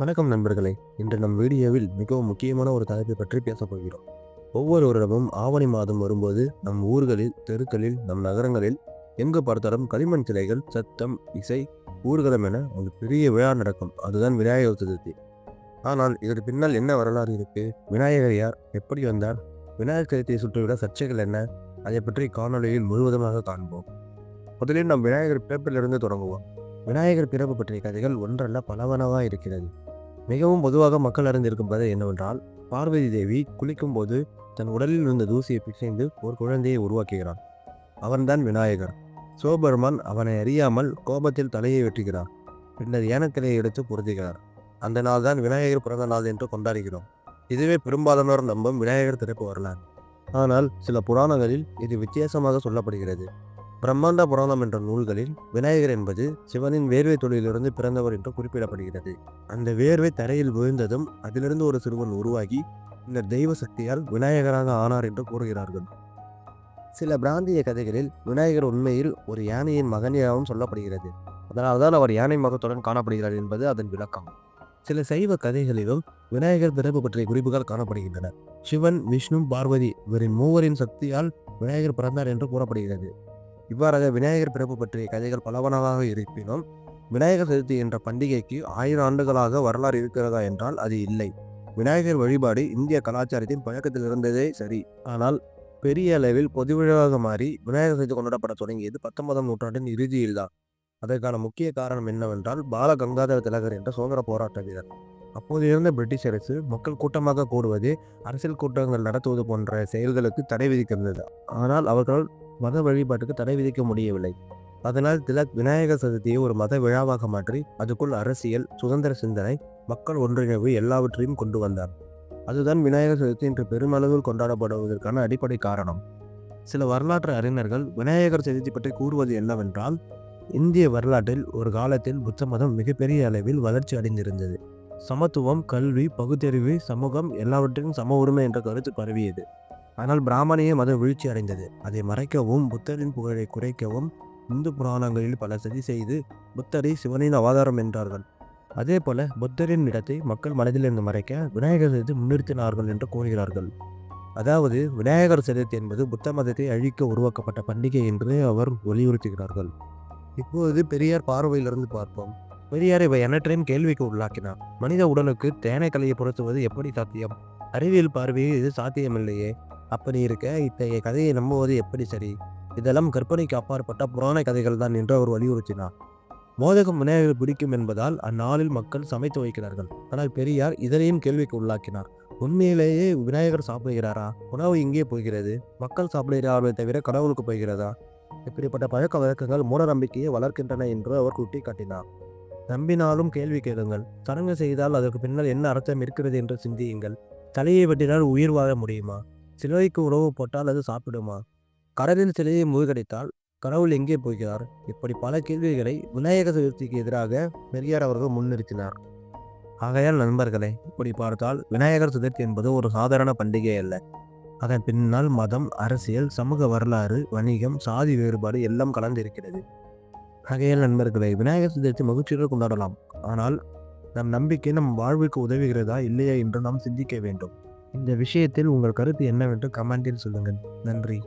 வணக்கம் நண்பர்களே. இன்று நம் வீடியோவில் மிகவும் முக்கியமான ஒரு தலைப்பை பற்றி பேசப் போகிறோம். ஒவ்வொரு வருடமும் ஆவணி மாதம் வரும்போது நம் ஊர்களில் தெருக்களில் நம் நகரங்களில் எங்கு பார்த்தாலும் களிமண் சிலைகள் சத்தம் இசை ஊர்கலம் என ஒரு பெரிய விழா நடக்கும். அதுதான் விநாயகர் சதுர்த்தி. ஆனால் இதற்கு பின்னால் என்ன வரலாறு இருக்கு? விநாயகர் யார்? எப்படி வந்தார்? விநாயகர் சதுர்த்தியை சுற்றிவிட சர்ச்சைகள் என்ன? அதை பற்றி காணொளியில் முழுவதுமாக காண்போம். முதலில் நாம் விநாயகர் பிறப்பிலிருந்து தொடங்குவோம். விநாயகர் பிறப்பு பற்றிய கதைகள் ஒன்றல்ல பலவனவாக இருக்கிறது. மிகவும் பொதுவாக மக்கள் அறிந்திருக்கும் கதை என்னவென்றால் பார்வதி தேவி குளிக்கும் போது தன் உடலில் இருந்த தூசியை பிசைந்து ஒரு குழந்தையை உருவாக்குகிறான் அவன்தான் விநாயகர். சிவபெருமான் அவனை அறியாமல் கோபத்தில் தலையை வெட்டுகிறார். பின்னர் ஏனக்கிளையை எடுத்து பொருத்துகிறார். அந்த நாள் தான் விநாயகர் பிறந்த நாள் என்று கொண்டாடுகிறோம். இதுவே பெரும்பாலானோர் நம்பும் விநாயகர் திறப்பு வரலாறு. ஆனால் சில புராணங்களில் இது வித்தியாசமாக சொல்லப்படுகிறது. பிரம்மாண்ட புராணம் என்ற நூல்களில் விநாயகர் என்பது சிவனின் வேர்வை தொழிலிருந்து பிறந்தவர் என்று குறிப்பிடப்படுகிறது. அந்த வேர்வை தரையில் விழுந்ததும் அதிலிருந்து ஒரு சிறுவன் உருவாகி இந்த தெய்வ சக்தியால் விநாயகராக ஆனார் என்று கூறுகிறார்கள். சில பிராந்திய கதைகளில் விநாயகர் உண்மையில் ஒரு யானையின் மகனியாகவும் சொல்லப்படுகிறது. அதனால்தான் அவர் யானை மகத்துடன் காணப்படுகிறார் என்பது அதன் விளக்கம். சில சைவ கதைகளிலும் விநாயகர் பிறப்பு பற்றிய குறிப்புகள் காணப்படுகின்றன. சிவன் விஷ்ணு பார்வதி இவரின் மூவரின் சக்தியால் விநாயகர் பிறந்தார் என்று கூறப்படுகிறது. இவ்வாறாக விநாயகர் பிறப்பு பற்றிய கதைகள் பலவனாக இருப்பினும் விநாயகர் சதுர்த்தி என்ற பண்டிகைக்கு ஆயிரம் ஆண்டுகளாக வரலாறு இருக்கிறதா என்றால் அது இல்லை. விநாயகர் வழிபாடு இந்திய கலாச்சாரத்தின் பழக்கத்தில் இருந்ததே சரி. ஆனால் பெரிய அளவில் பொது விழாவாக மாறி விநாயகர் சதுர்த்தி கொண்டாடப்பட தொடங்கியது பத்தொன்பதாம் நூற்றாண்டின் இறுதியில்தான் அதற்கான முக்கிய காரணம் என்னவென்றால் பால கங்காதர திலகர் என்ற சுதந்திர போராட்ட வீரர். அப்போது இருந்த பிரிட்டிஷ் அரசு மக்கள் கூட்டமாக கூடுவது அரசியல் கூட்டங்கள் நடத்துவது போன்ற செயல்களுக்கு தடை விதிக்கிறது ஆனால் அவர்கள் மத வழிபாட்டுக்கு தடை விதிக்க முடியவில்லை. அதனால் திலக் விநாயகர் சதுர்த்தியை ஒரு மத விழாவாக மாற்றி அதுக்குள் அரசியல் சுதந்திர சிந்தனை மக்கள் ஒன்றிணைவு எல்லாவற்றையும் கொண்டு வந்தார். அதுதான் விநாயகர் சதுர்த்தி இன்று பெருமளவில் கொண்டாடப்படுவதற்கான அடிப்படை காரணம். சில வரலாற்று அறிஞர்கள் விநாயகர் சதுர்த்தி பற்றி கூறுவது என்னவென்றால் இந்திய வரலாற்றில் ஒரு காலத்தில் புத்த மதம் மிகப்பெரிய அளவில் வளர்ச்சி அடைந்திருந்தது. சமத்துவம் கல்வி பகுத்தறிவு சமூகம் எல்லாவற்றிலும் சம உரிமை என்ற கருத்து பரவியது. ஆனால் பிராமணிய மதம் வீழ்ச்சி அடைந்தது. அதை மறைக்கவும் புத்தரின் புகழை குறைக்கவும் இந்து புராணங்களில் பல சதி செய்து புத்தரை சிவனின் அவதாரம் என்றார்கள். அதே போல புத்தரின் இடத்தை மக்கள் மனதிலிருந்து மறைக்க விநாயகர் சதுர்த்தி முன்னிறுத்தினார்கள் என்று கூறுகிறார்கள். அதாவது விநாயகர் சதுர்த்தி என்பது புத்த மதத்தை அழிக்க உருவாக்கப்பட்ட பண்டிகை என்று அவர் வலியுறுத்துகிறார்கள். இப்போது பெரியார் பார்வையிலிருந்து பார்ப்போம். பெரியார் இவை எண்ணற்றையும் கேள்விக்கு உள்ளாக்கினார். மனித உடலுக்கு தேனைக்கலையை பொருத்துவது எப்படி சாத்தியம்? அறிவியல் பார்வையில் இது சாத்தியமில்லையே. அப்படி இருக்க. இத்தகைய கதையை நம்புவது எப்படி சரி? இதெல்லாம் கற்பனைக்கு அப்பாற்பட்ட புராண கதைகள் தான் என்று அவர் வலியுறுத்தினார் மோதகம் விநாயகர் பிடிக்கும் என்பதால் அந்நாளில் மக்கள் சமைத்து வைக்கிறார்கள். ஆனால் பெரியார் இதனையும் கேள்விக்கு உள்ளாக்கினார். உண்மையிலேயே விநாயகர் சாப்பிடுகிறாரா? உணவு எங்கே போகிறது? மக்கள் சாப்பிடுகிறார்களே தவிர கடவுளுக்கு போகிறதா? இப்படிப்பட்ட பழக்க வழக்கங்கள் மூட நம்பிக்கையை வளர்க்கின்றன என்று அவர் குட்டி காட்டினார் நம்பினாலும் கேள்வி கேளுங்கள். சடங்கு செய்தால் அதற்கு பின்னால் என்ன அர்த்தம் இருக்கிறது என்று சிந்தியுங்கள். தலையை வெட்டினால் உயிர் வாழ முடியுமா? சிலுவைக்கு உணவு போட்டால் அது சாப்பிடுமா? கடலில் சிலையை மூழ்கடித்தால் கடவுள் எங்கே போகிறார்? இப்படி பல கேள்விகளை விநாயகர் சதுர்த்திக்கு எதிராக பெரியார் அவர்கள் முன்னிறுத்தினார். ஆகையால் நண்பர்களே இப்படி பார்த்தால் விநாயகர் சதுர்த்தி என்பது ஒரு சாதாரண பண்டிகை அல்ல. அதன் பின்னால் மதம் அரசியல் சமூக வரலாறு வணிகம் சாதி வேறுபாடு எல்லாம் கலந்திருக்கிறது. ஆகையால் நண்பர்களே விநாயகர் சதுர்த்தி மகிழ்ச்சியோடு கொண்டாடலாம். ஆனால் நம் நம்பிக்கை நம் வாழ்வுக்கு உதவுகிறதா இல்லையா என்று நாம் சிந்திக்க வேண்டும். இந்த விஷயத்தில் உங்கள் கருத்து என்னவென்று கமெண்டில் சொல்லுங்கள். நன்றி.